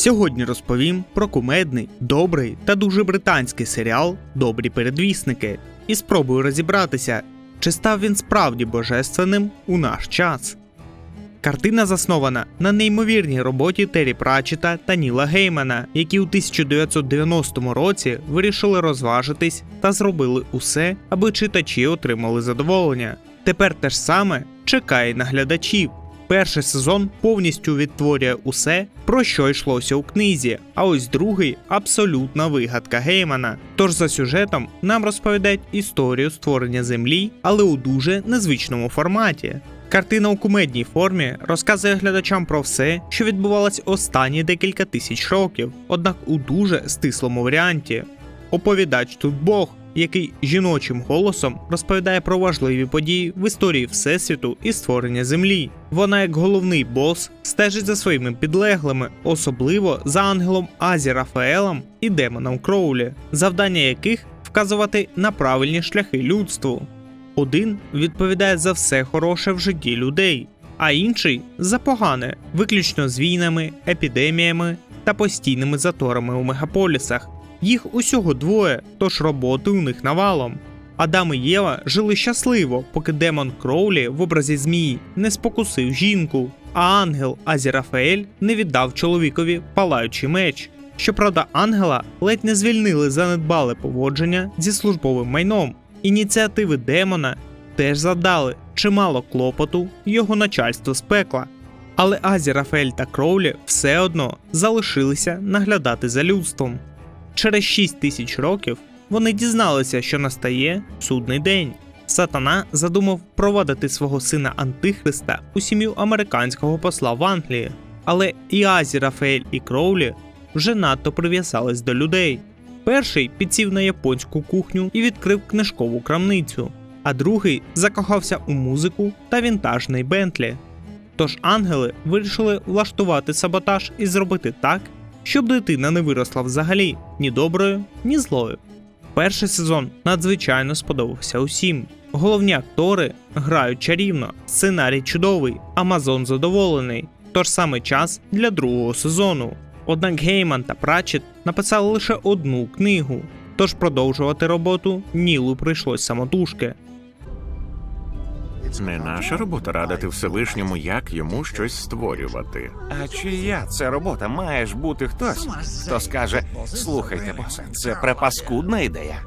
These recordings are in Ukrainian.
Сьогодні розповім про кумедний, добрий та дуже британський серіал Добрі передвісники і спробую розібратися, чи став він справді божественним у наш час. Картина заснована на неймовірній роботі Террі Пратчета та Ніла Геймана, які у 1990 році вирішили розважитись та зробили усе, аби читачі отримали задоволення. Тепер те ж саме чекає на глядачів. Перший сезон повністю відтворює усе, про що йшлося у книзі, а ось другий абсолютна вигадка Геймана. Тож за сюжетом нам розповідають історію створення землі, але у дуже незвичному форматі. Картина у кумедній формі розказує глядачам про все, що відбувалось останні декілька тисяч років, однак у дуже стислому варіанті. Оповідач тут Бог, який жіночим голосом розповідає про важливі події в історії Всесвіту і створення Землі. Вона, як головний бос, стежить за своїми підлеглими, особливо за ангелом Азі Рафаелом і демоном Кроулі, завдання яких вказувати на правильні шляхи людству. Один відповідає за все хороше в житті людей, а інший за погане, виключно з війнами, епідеміями та постійними заторами у мегаполісах. Їх усього двоє, тож роботи у них навалом. Адам і Єва жили щасливо, поки демон Кроулі в образі змії не спокусив жінку, а ангел Азірафаель не віддав чоловікові палаючий меч. Щоправда, ангела ледь не звільнили за недбале поводження зі службовим майном. Ініціативи демона теж завдали чимало клопоту його начальство з пекла. Але Азі Рафаель та Кроулі все одно залишилися наглядати за людством. Через 6 тисяч років вони дізналися, що настає судний день. Сатана задумав провадити свого сина Антихриста у сім'ю американського посла в Англії. Але і Азі, Рафаель і Кроулі вже надто прив'язались до людей. Перший підсів на японську кухню і відкрив книжкову крамницю, а другий закохався у музику та вінтажний Бентлі. Тож ангели вирішили влаштувати саботаж і зробити так, щоб дитина не виросла взагалі ні доброю, ні злою. Перший сезон надзвичайно сподобався усім. Головні актори грають чарівно, сценарій чудовий, Амазон задоволений. Тож саме час для другого сезону. Однак Гейман та Пратчет написали лише одну книгу, тож продовжувати роботу Нілу прийшлось самотужки. Не наша робота радити Всевишньому, як йому щось створювати. А чия це робота? Має ж бути хтось, хто скаже: слухайте, босе, це препаскудна ідея.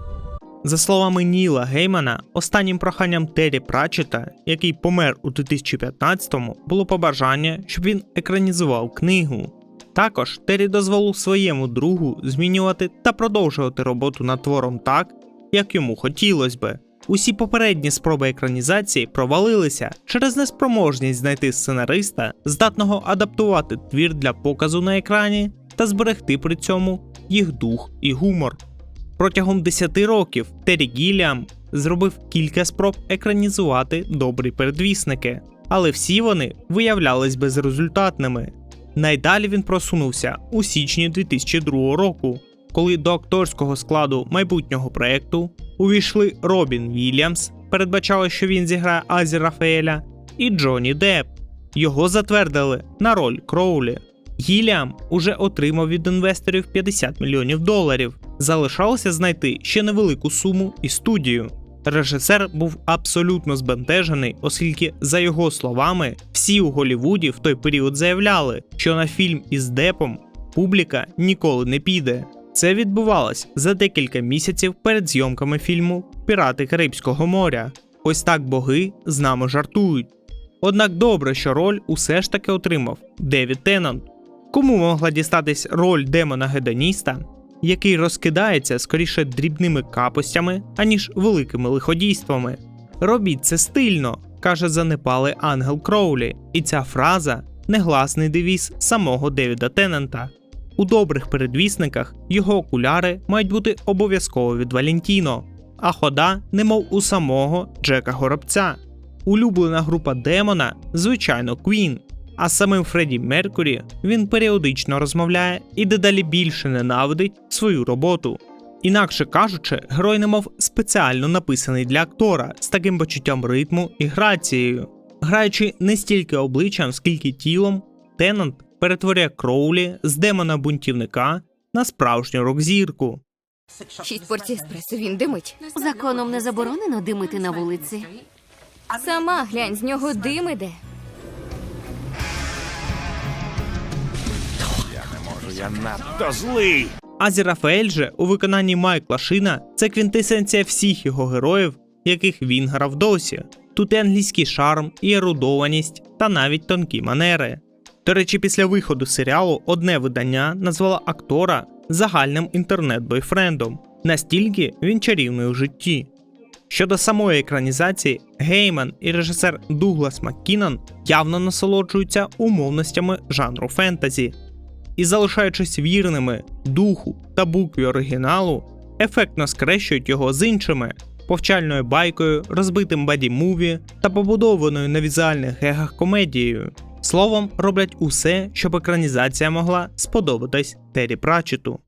За словами Ніла Геймана, останнім проханням Террі Пратчета, який помер у 2015-му, було побажання, щоб він екранізував книгу. Також Террі дозволив своєму другу змінювати та продовжувати роботу над твором так, як йому хотілося би. Усі попередні спроби екранізації провалилися через неспроможність знайти сценариста, здатного адаптувати твір для показу на екрані та зберегти при цьому їх дух і гумор. Протягом 10 років Террі Гіліам зробив кілька спроб екранізувати добрі передвісники, але всі вони виявлялись безрезультатними. Найдалі він просунувся у січні 2002 року, коли до акторського складу майбутнього проекту увійшли Робін Вільямс, передбачало, що він зіграє Азі Рафаеля, і Джонні Депп. Його затвердили на роль Кроулі. Гіліам уже отримав від інвесторів 50 мільйонів доларів. Залишалося знайти ще невелику суму і студію. Режисер був абсолютно збентежений, оскільки, за його словами, всі у Голлівуді в той період заявляли, що на фільм із Депом публіка ніколи не піде. Це відбувалось за декілька місяців перед зйомками фільму Пірати Карибського моря. Ось так боги з нами жартують. Однак добре, що роль усе ж таки отримав Девід Теннант. Кому могла дістатись роль демона гедоніста, який розкидається скоріше дрібними капостями, аніж великими лиходійствами. Робіть це стильно, каже занепалий ангел Кроулі, і ця фраза негласний девіз самого Девіда Теннанта. У добрих передвісниках його окуляри мають бути обов'язково від Валентіно, а хода, немов у самого Джека Горобця. Улюблена група демона, звичайно, Квін. А самим Фредді Меркурі він періодично розмовляє і дедалі більше ненавидить свою роботу. Інакше кажучи, герой немов спеціально написаний для актора з таким почуттям ритму і грацією. Граючи не стільки обличчям, скільки тілом, Теннант перетворює Кроулі з демона бунтівника на справжню рок-зірку. Шість порцій еспресо, він димить. Законом не заборонено димити на вулиці. Сама глянь, з нього дим іде. Можу, я надто злий. Азі Рафаель же у виконанні Майкла Шина це квінтесенція всіх його героїв, яких він грав досі. Тут і англійський шарм, і ерудованість, та навіть тонкі манери. До речі, після виходу серіалу одне видання назвало актора загальним інтернет-бойфрендом. Настільки він чарівний у житті. Щодо самої екранізації, Гейман і режисер Дуглас Маккінон явно насолоджуються умовностями жанру фентезі, і залишаючись вірними духу та букві оригіналу, ефектно скрещують його з іншими повчальною байкою, розбитим баді-муві та побудованою на візуальних гегах комедією. Словом, роблять усе, щоб екранізація могла сподобатись Террі Пратчету.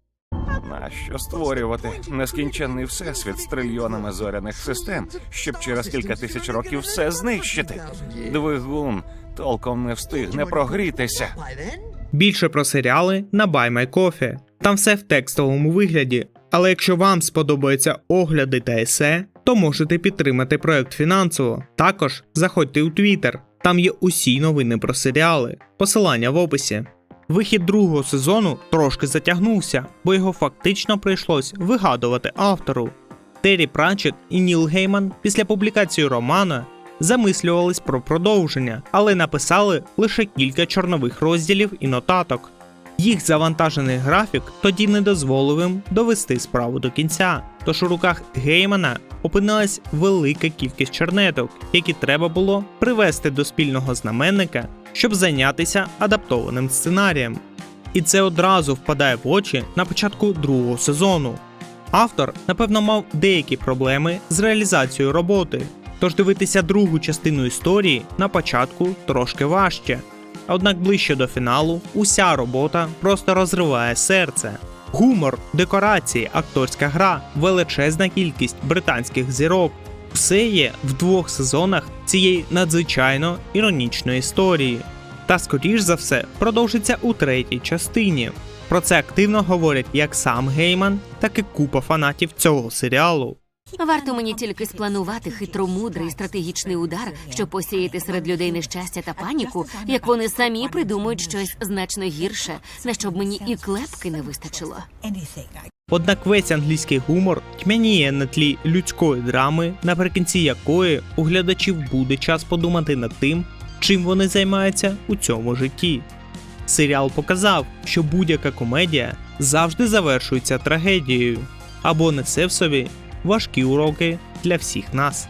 Нащо створювати нескінченний всесвіт з трильйонами зоряних систем, щоб через кілька тисяч років все знищити? Двигун толком не встигне прогрітися. Більше про серіали на Buy My Coffee. Там все в текстовому вигляді. Але якщо вам сподобаються огляди та есе, то можете підтримати проект фінансово. Також заходьте у Twitter, там є усі новини про серіали. Посилання в описі. Вихід другого сезону трошки затягнувся, бо його фактично прийшлось вигадувати автору. Террі Пратчет і Ніл Гейман після публікації романа замислювались про продовження, але написали лише кілька чорнових розділів і нотаток. Їх завантажений графік тоді не дозволив їм довести справу до кінця. Тож у руках Геймана опинилась велика кількість чернеток, які треба було привести до спільного знаменника, щоб зайнятися адаптованим сценарієм. І це одразу впадає в очі на початку другого сезону. Автор, напевно, мав деякі проблеми з реалізацією роботи, тож дивитися другу частину історії на початку трошки важче. Однак ближче до фіналу уся робота просто розриває серце. Гумор, декорації, акторська гра, величезна кількість британських зірок. Все є в двох сезонах цієї надзвичайно іронічної історії. Та скоріш за все продовжиться у третій частині. Про це активно говорять як сам Гейман, так і купа фанатів цього серіалу. Варто мені тільки спланувати хитромудрий стратегічний удар, щоб посіяти серед людей нещастя та паніку, як вони самі придумують щось значно гірше, на що б мені і клепки не вистачило. Однак весь англійський гумор тьмяніє на тлі людської драми, наприкінці якої у глядачів буде час подумати над тим, чим вони займаються у цьому житті. Серіал показав, що будь-яка комедія завжди завершується трагедією або несе в собі важкі уроки для всіх нас.